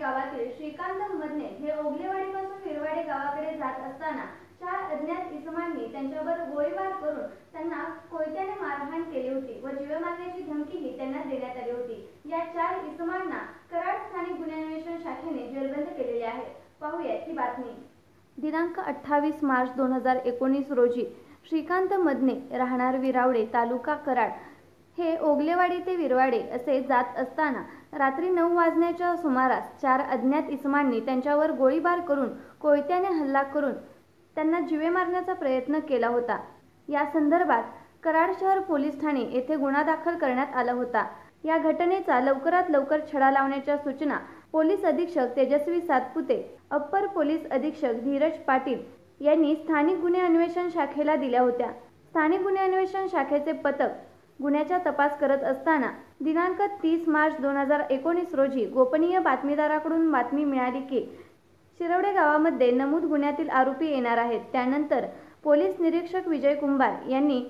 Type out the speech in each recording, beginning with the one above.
गावातील श्रीकांत मधने हे ओगलेवाडीपासून विरवाडे गावाकडे जात असताना चार अज्ञात इसमांनी त्यांच्यावर गोळीबार करून त्यांना कोयत्याने मारहाण केली होती व जीवे मारण्याची धमकीही त्यांना देण्यात आली होती. या चार इसमांना कराड स्थानिक गुन्हे अन्वेषण शाखेने जेरबंद केलेले आहे. पाहूयात ही बातमी. दिनांक अठ्ठावीस मार्च दोन हजार एकोणीस रोजी श्रीकांत मदने राहणार विरावडे तालुका कराड हे ओगलेवाडी ते विरवाडे असे जात असताना रात्री नऊ वाजण्याच्या सुमारास चार अज्ञात इसमांनी त्यांच्यावर गोळीबार करून कोयत्याने हल्ला करून त्यांना जीवे मारण्याचा प्रयत्न केला होता. या संदर्भात कराड शहर पोलीस ठाणे येथे गुन्हा दाखल करण्यात आला होता. या घटनेचा लवकरात लवकर छडा लावण्याच्या सूचना पोलीस अधीक्षक तेजस्वी सातपुते अप्पर पोलीस अधीक्षक धीरज पाटील यांनी स्थानिक गुन्हे अन्वेषण शाखेला दिल्या होत्या. स्थानिक गुन्हे अन्वेषण शाखेचे पथक गुन्ह्याचा तपास करत असताना दिनांक तीस मार्च दोन हजार एकोणीस रोजी गोपनीय बातमीदाराकडून बातमी मिळाली की शिरवडे गावामध्ये नमूद गुन्ह्यातील आरोपी येणार आहेत. त्यानंतर पोलीस निरीक्षक विजय कुंभार यांनी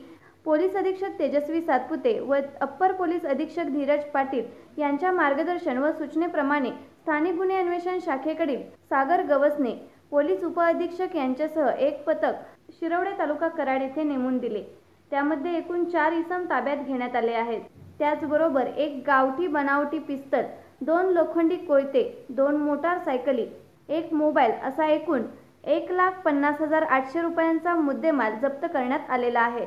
पोलीस अधीक्षक तेजस्वी सातपुते व अप्पर पोलीस अधीक्षक धीरज पाटील यांच्या मार्गदर्शन व सूचनेप्रमाणे स्थानिक गुन्हे अन्वेषण शाखेकडील सागर गवसने पोलीस उपअधीक्षक यांच्यासह एक पथक शिरवडे तालुका कराड येथे नेमून दिले. त्यामध्ये एकूण चार इसम ताब्यात घेण्यात आले आहेत. त्याचबरोबर एक गावठी बनावटी पिस्तल दोन लोखंडी कोयते दोन मोटार सायकली एक मोबाईल असा एकूण एक लाख पन्नास हजार आठशे रुपयांचा मुद्देमाल जप्त करण्यात आलेला आहे.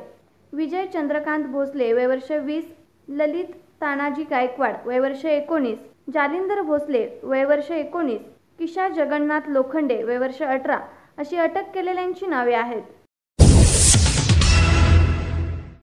विजय चंद्रकांत भोसले वयवर्ष वीस ललित तानाजी गायकवाड वयवर्ष एकोणीस जालिंदर भोसले वयवर्ष एकोणीस किशा जगन्नाथ लोखंडे वयवर्ष अठरा अशी अटक केलेल्यांची नावे आहेत.